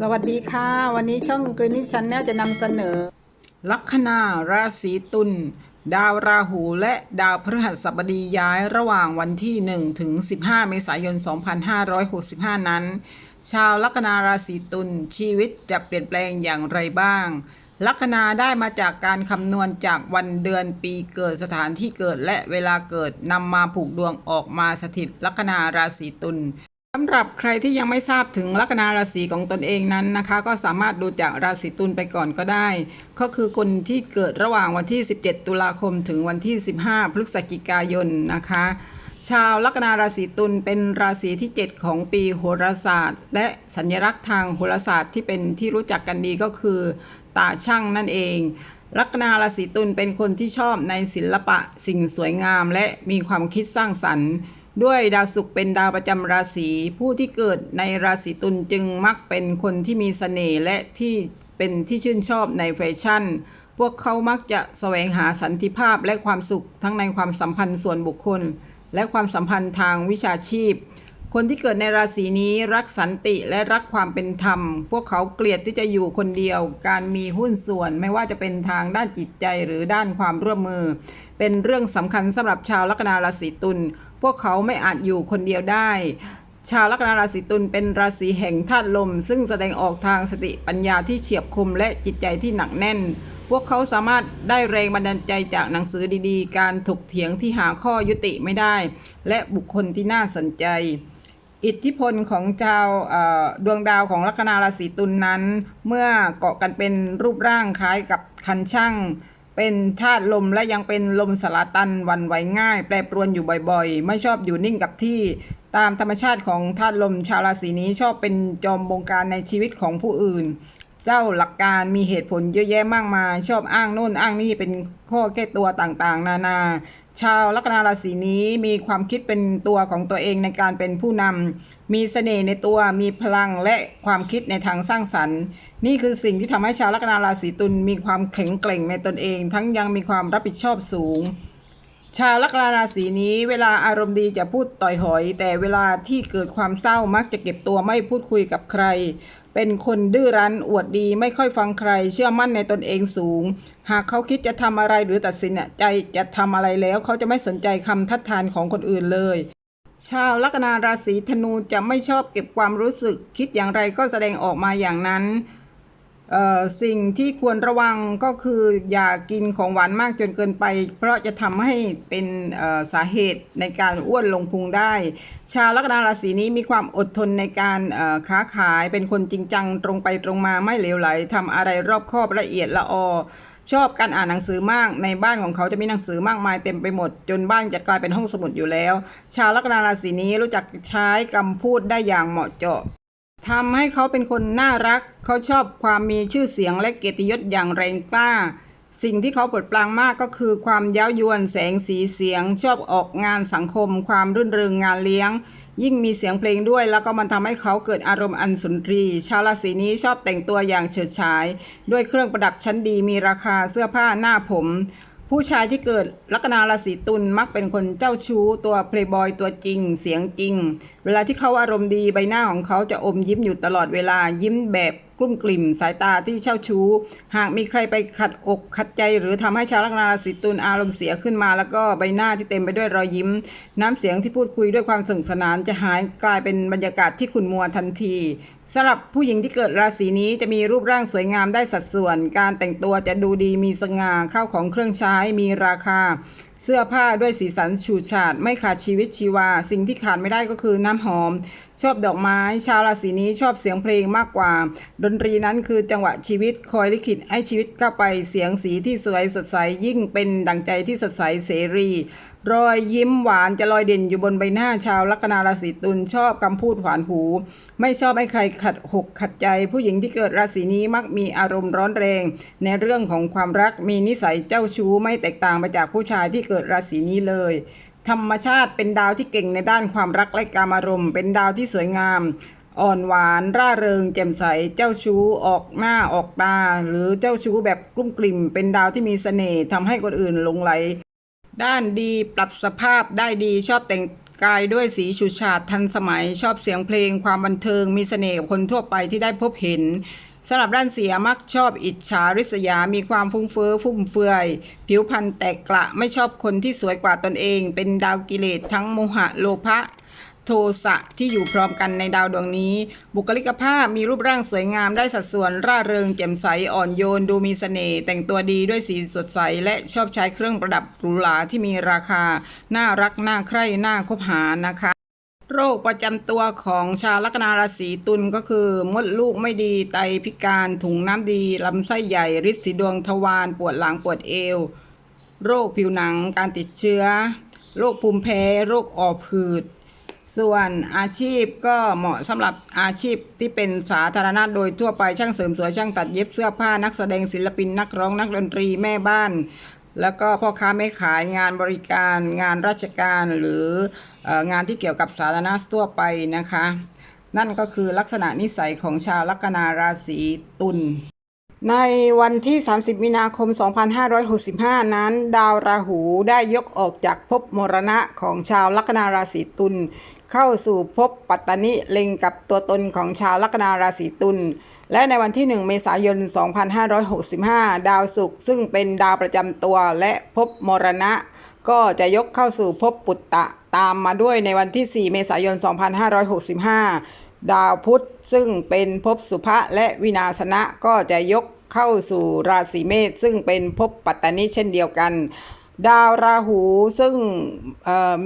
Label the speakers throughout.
Speaker 1: สวัสดีค่ะ วันนี้ช่องกรีนิชันแนลจะนำเสนอ ลัคนาราศีตุลดาวราหูและดาวพฤหัสบดีย้ายระหว่างวันที่ 1 ถึง 15 เมษายน 2565 นั้น ชาวลัคนาราศีตุลชีวิตจะเปลี่ยนแปลงอย่างไรบ้าง ลัคนาได้มาจากการคำนวณจากวันเดือนปีเกิดสถานที่เกิดและเวลาเกิดนำมาผูกดวงออกมาสถิตลัคนาราศีตุล สำหรับใครที่ยังไม่ทราบถึงลัคนาราศีของตนเองนั้นนะคะ ก็สามารถดูจากราศีตุลไปก่อนก็ได้ ก็คือคนที่เกิดระหว่างวันที่ 17 ตุลาคมถึงวันที่ 15 พฤศจิกายนนะคะ ชาวลัคนาราศีตุลเป็นราศีที่ 7 ของปีโหราศาสตร์ และสัญลักษณ์ทางโหราศาสตร์ที่เป็นที่รู้จักกันดีก็คือ ตาช่างนั่นเองลัคนาราศีตุลเป็นคนที่ชอบในศิลปะสิ่งสวยงาม และมีความคิดสร้างสรรค์ ด้วยดาวศุกร์เป็นดาวประจำราศีผู้ที่เกิดในราศีตุลจึงมักเป็นคนที่มีเสน่ห์และที่เป็นที่ชื่นชอบในแฟชั่น พวกเขามักจะแสวงหาสันติภาพและความสุขทั้งในความสัมพันธ์ส่วนบุคคล และความสัมพันธ์ทางวิชาชีพ คนที่เกิดในราศีนี้รักสันติและรักความเป็นธรรม พวกเขาเกลียดที่จะอยู่คนเดียว การมีหุ้นส่วนไม่ว่าจะเป็นทางด้านจิตใจหรือด้านความร่วมมือ เป็นเรื่องสำคัญสำหรับชาวลัคนาราศีตุลพวกเขาไม่อาจอยู่คนเดียวได้ชาวลัคนาราศีตุลเป็นราศีแห่งธาตุลม ซึ่งแสดงออกทางสติปัญญาที่เฉียบคมและจิตใจที่หนักแน่น พวกเขาสามารถได้แรงบันดาลใจจากหนังสือดีๆ การถกเถียงที่หาข้อยุติไม่ได้ และบุคคลที่น่าสนใจ อิทธิพลของชาวเอ่อดวงดาวของลัคนาราศีตุลนนั้น เมื่อเกาะกันเป็นรูปร่างคล้ายกับคันช่างเป็นธาตุลมและยังเป็นลมสลาตันวันไหวง่าย แปรปรวนอยู่บ่อยๆ ไม่ชอบอยู่นิ่งกับที่ ตามธรรมชาติของธาตุลมชาวราศีนี้ชอบเป็นจอมบงการในชีวิตของผู้อื่น เจ้าหลักการมีเหตุผลเยอะแยะมากมาย ชอบอ้างโน่นอ้างนี่เป็นข้อแก้ตัวต่างๆ นานา ชาวลัคนาราศีนี้มีความคิดเป็นตัวของตัวเองในการเป็นผู้นำมีเสน่ห์ในตัวมีพลังและความคิดในทางสร้างสรรค์ นี่คือสิ่งที่ทำให้ชาวลัคนาราศีตุลมีความแข็งแกร่งในตนเอง ทั้งยังมีความรับผิดชอบสูงชาวลัคนาราศีนี้เวลาอารมณ์ดีจะพูดต่อยหอย แต่เวลาที่เกิดความเศร้ามักจะเก็บตัวไม่พูดคุยกับใคร เป็นคนดื้อรั้นอวดดีไม่ค่อยฟังใคร เชื่อมั่นในตนเองสูง หากเขาคิดจะทำอะไรหรือตัดสินใจจะทำอะไรแล้ว เขาจะไม่สนใจคำทัดทานของคนอื่นเลย ชาวลัคนาราศีธนูจะไม่ชอบเก็บความรู้สึก คิดอย่างไรก็แสดงออกมาอย่างนั้น สิ่งที่ควรระวังก็คืออย่ากินของหวานมากจนเกินไป เพราะจะทำให้เป็นสาเหตุในการอ้วนลงพุงได้ ชาวลัคนาราศีนี้มีความอดทนในการค้าขายเป็นคนจริงจังตรงไปตรงมาไม่เหลวไหลทำอะไรรอบคอบละเอียดละออชอบการอ่านหนังสือมาก ในบ้านของเขาจะมีหนังสือมากมายเต็มไปหมด จนบ้านจะกลายเป็นห้องสมุดอยู่แล้ว ชาวลัคนาราศีนี้รู้จักใช้คำพูดได้อย่างเหมาะเจาะ ทำให้เขาเป็นคนน่ารัก เขาชอบความมีชื่อเสียงและเกียรติยศอย่างแรงกล้า สิ่งที่เขาปลดปลางมากก็คือความเย้ายวนแสงสีเสียง ชอบออกงานสังคม ความรื่นเริงงานเลี้ยง ยิ่งมีเสียงเพลงด้วย แล้วก็มันทำให้เขาเกิดอารมณ์อันสุนทรี ชาวราศีนี้ชอบแต่งตัวอย่างเฉิดฉาย ด้วยเครื่องประดับชั้นดีมีราคาเสื้อผ้าหน้าผม ผู้ชายที่เกิดลัคนาราศีตุลมักเป็นคนเจ้าชู้ ตัวเพลย์บอยตัวจริง เสียงจริง เวลาที่เขาอารมณ์ดีใบหน้าของเขาจะอมยิ้มอยู่ตลอดเวลายิ้มแบบ ลุ้มกลิ่มสายตาที่เช่าชู้ หากมีใครไปขัดอกขัดใจ หรือทำให้ชาวลัคนาราศีตุลอารมณ์เสียขึ้นมา แล้วก็ใบหน้าที่เต็มไปด้วยรอยยิ้ม น้ำเสียงที่พูดคุยด้วยความสนุกสนานจะหายกลายเป็นบรรยากาศที่ขุ่นมัวทันทีสำหรับผู้หญิงที่เกิดราศีนี้จะมีรูปร่างสวยงามได้สัดส่วน การแต่งตัวจะดูดีมีสง่าเข้าของเครื่องใช้มีราคา เสื้อผ้าด้วยสีสันฉูดฉาดไม่ขาดชีวิตชีวา สิ่งที่ขาดไม่ได้ก็คือน้ำหอมชอบดอกไม้ ชาวราศีนี้ชอบเสียงเพลงมากกว่า ดนตรีนั้นคือจังหวะชีวิตคอยลิขิตให้ชีวิตก้าไปเสียงสีที่สวยสดใสยิ่งเป็นดังใจที่สดใสเสรี รอยยิ้มหวานจะลอยเด่นอยู่บนใบหน้าชาวลัคนาราศีตุลชอบคำพูดหวานหู ไม่ชอบให้ใครขัดหกขัดใจ ผู้หญิงที่เกิดราศีนี้มักมีอารมณ์ร้อนแรง ในเรื่องของความรักมีนิสัยเจ้าชู้ไม่แตกต่างไปจากผู้ชายที่เกิดราศีนี้เลย ธรรมชาติเป็นดาวที่เก่งในด้านความรักและการอารมณ์ เป็นดาวที่สวยงาม อ่อนหวาน ร่าเริง แจ่มใส เจ้าชู้ออกหน้าออกตา หรือเจ้าชู้แบบกลุ้มกลิ่ม เป็นดาวที่มีเสน่ห์ทำให้คนอื่นหลงไหล ด้านดีปรับสภาพได้ดีชอบแต่งกายด้วยสีฉูดฉาดทันสมัยชอบเสียงเพลงความบันเทิง มีเสน่ห์กับคนทั่วไปที่ได้พบเห็น สำหรับด้านเสียมักชอบอิจฉาริษยา มีความฟุ้งเฟ้อฟุ่มเฟือย ผิวพรรณแตกกระไม่ชอบคนที่สวยกว่าตนเอง เป็นดาวกิเลสทั้งโมหะโลภะโทสะที่อยู่พร้อมกันในดาวดวงนี้ บุคลิกภาพมีรูปร่างสวยงามได้สัดส่วนร่าเริงแจ่มใสอ่อนโยนดูมีเสน่ห์แต่งตัวดีด้วยสีสดใส และชอบใช้เครื่องประดับหรูหราที่มีราคา น่ารักน่าใคร่น่าคบหานะคะ โรคประจำตัวของชาวลัคนาราศีตุลก็คือ มดลูกไม่ดีไตพิการถุงน้ำดีลำไส้ใหญ่ริดสีดวงทวารปวดหลังปวดเอว โรคผิวหนังการติดเชื้อ โรคภูมิแพ้ โรคออบหืด ส่วนอาชีพก็เหมาะสำหรับอาชีพที่เป็นสาธารณะโดยทั่วไปช่างเสริมสวยช่างตัดเย็บเสื้อผ้านักแสดงศิลปินนักร้องนักดนตรีแม่บ้าน แล้วก็พ่อค้าแม่ขายงานบริการงานราชการหรืองานที่เกี่ยวกับสาธารณะทั่วไปนะคะ นั่นก็คือลักษณะนิสัยของชาวลัคนาราศีตุลในวันที่ 30 มีนาคม 2565 นั้น ดาวราหูได้ยกออกจากภพมรณะของชาวลัคนาราศีตุล เข้าสู่ภพปัตตนิเล็งกับตัวตนของชาวลัคนาราศีตุลและในวันที่ 1 เมษายน 2565 ดาวศุกร์ซึ่งเป็นดาวประจำตัวและภพมรณะ ก็จะยกเข้าสู่ภพปุตตะตามมาด้วยในวันที่ 4 เมษายน 2565 ดาวพุธซึ่งเป็นภพสุภะและวินาศนะก็จะยกเข้าสู่ราศีเมษซึ่งเป็นภพปัตตนิเช่นเดียวกัน ดาวราหูซึ่ง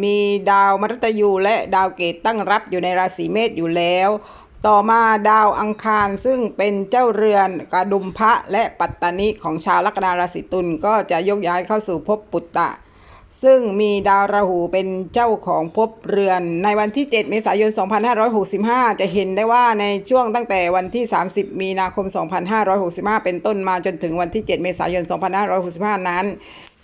Speaker 1: มีดาวมฤตยูและดาวเกตตั้งรับอยู่ในราศีเมษอยู่แล้ว ต่อมาดาวอังคารซึ่งเป็นเจ้าเรือนกระดุมพระและปัตตานิของชาวลัคนาราศีตุลก็จะยกย้ายเข้าสู่ภพปุตตะ ซึ่งมีดาวราหูเป็นเจ้าของภพเรือน ในวันที่ 7 เมษายน 2565 จะเห็นได้ว่าในช่วงตั้งแต่วันที่ 30 มีนาคม 2565 เป็นต้นมาจนถึงวันที่ 7 เมษายน 2565 นั้น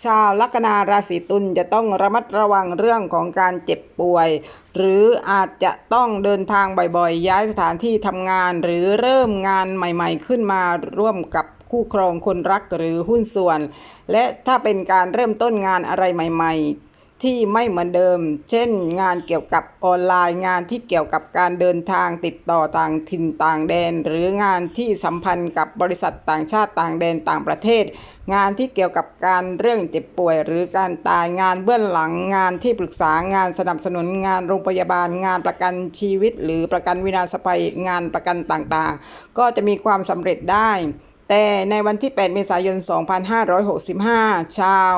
Speaker 1: ชาวลัคนาราศีตุลจะต้องระมัดระวังเรื่องของการเจ็บป่วย หรืออาจจะต้องเดินทางบ่อยๆ ย้ายสถานที่ทำงาน หรือเริ่มงานใหม่ ๆ ขึ้นมาร่วมกับ คู่ครองคนรักหรือหุ้นส่วน และถ้าเป็นการเริ่มต้นงานอะไรใหม่ ๆที่ไม่เหมือนเดิม เช่น งานเกี่ยวกับออนไลน์ งานที่เกี่ยวกับการเดินทางติดต่อต่างถิ่นต่างแดน หรืองานที่สัมพันธ์กับบริษัทต่างชาติต่างแดนต่างประเทศ งานที่เกี่ยวกับการเรื่องเจ็บป่วย หรือการตายงานเบื้องหลัง งานที่ปรึกษางานสนับสนุนงานโรงพยาบาล งานประกันชีวิต หรือประกันวินาศภัยงานประกันต่างๆ ก็จะมีความสำเร็จได้ แต่ในวันที่ 8 เมษายน 2565 ชาว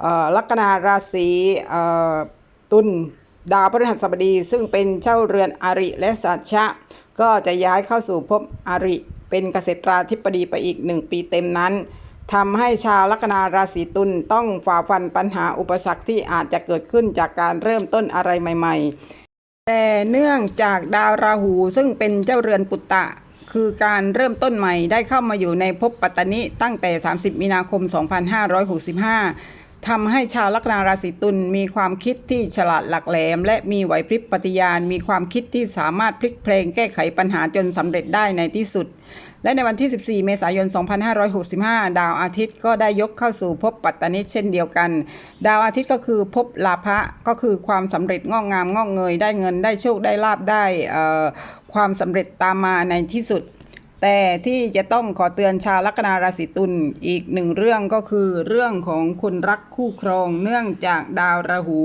Speaker 1: เอ่อลัคนาราศีตุลดาวพฤหัสบดี ซึ่งเป็นเจ้าเรือนอาริและสัชชะ ก็จะย้ายเข้าสู่ภพอาริ เป็นเกษตราธิบดีไปอีกหนึ่งปีเต็มนั้นทำให้ชาวลัคนาราศีตุลต้องฝ่าฟันปัญหาอุปสรรคที่อาจจะเกิดขึ้นจากการเริ่มต้นอะไรใหม่ ๆ แต่เนื่องจากดาวราหูซึ่งเป็นเจ้าเรือนปุตตะ คือการเริ่มต้นใหม่ได้เข้ามาอยู่ในภพปัตตนิตั้งแต่ 30 มีนาคม 2565ทำให้ชาวลัคนาราศีตุลมีความคิดที่ฉลาดหลักแหลม และมีไหวพริบปฏิญาณ มีความคิดที่สามารถพลิกเพลงแก้ไขปัญหาจนสำเร็จได้ในที่สุด และในวันที่ 14 เมษายน 2565 ดาวอาทิตย์ก็ได้ยกเข้าสู่ภพปัตตนิเช่นเดียวกัน ดาวอาทิตย์ก็คือภพลาภะก็คือความสำเร็จงอกงามงอกเงยได้เงินได้โชคได้ลาบได้ ความสำเร็จตามมาในที่สุด แต่ที่จะต้องขอเตือนชาวลัคนาราศีตุลอีกหนึ่งเรื่องก็คือ เรื่องของคนรักคู่ครองเนื่องจากดาวราหู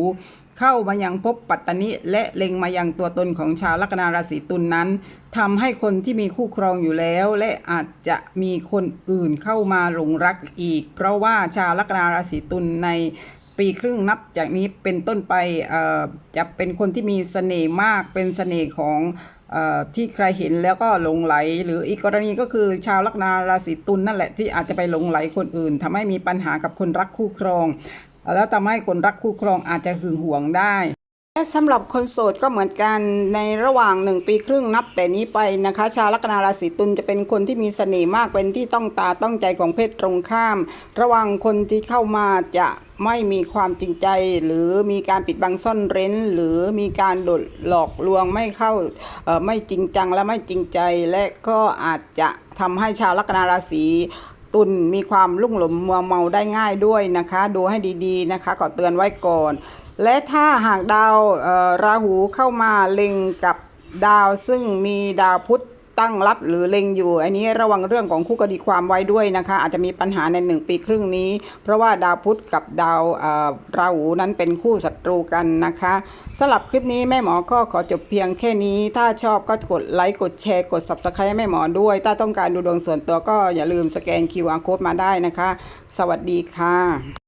Speaker 1: เข้ามายังภพปัตตนิและเล็งมายังตัวตนของชาวลัคนาราศีตุลนนั้นทำให้คนที่มีคู่ครองอยู่แล้ว และอาจจะมีคนอื่นเข้ามาหลงรักอีก เพราะว่าชาวลัคนาราศีตุลในปีครึ่งนับจากนี้เป็นต้นไปจะเป็นคนที่มีเสน่ห์มากเป็นเสน่ห์ของ ที่ใครเห็นแล้วก็หลงไหล หรืออีกกรณีก็คือชาวลัคนาราศีตุลนั่นแหละที่อาจจะไปหลงไหลคนอื่นทำให้มีปัญหากับคนรักคู่ครอง แล้วทำให้คนรักคู่ครองอาจจะหึงหวงได้ และสำหรับคนโสดก็เหมือนกันในระหว่างหนึ่งปีครึ่งนับแต่นี้ไปนะคะ ชาวลัคนาราศีตุลจะเป็นคนที่มีเสน่ห์มากเป็นที่ต้องตาต้องใจของเพศตรงข้าม ระว่างคนที่เข้ามาจะไม่มีความจริงใจ หรือมีการปิดบังซ่อนเร้น หรือมีการหลดหลอกลวงไม่เข้าไม่จริงจังและไม่จริงใจ และก็อาจจะทำให้ชาวลัคนาราศีตุลมีความลุ่มหลงมัวเมาได้ง่ายด้วยนะคะ ดูให้ดีๆนะคะขอเตือนไว้ก่อน และถ้าหากดาวราหูเข้ามาเล็งกับดาวซึ่งมีดาวพุธตั้งรับหรือเล็งอยู่ อันนี้ระวังเรื่องของคู่คดีความไว้ด้วยนะคะ อาจจะมีปัญหาในหนึ่งปีครึ่งนี้ เพราะว่าดาวพุธกับดาวราหูนั้นเป็นคู่ศัตรูกันนะคะสำหรับคลิปนี้แม่หมอก็ขอจบเพียงแค่นี้ ถ้าชอบก็กดไลค์กดแชร์กด subscribe แม่หมอด้วย ถ้าต้องการดูดวงส่วนตัวก็อย่าลืมสแกน QR code มาได้นะคะ สวัสดีค่ะ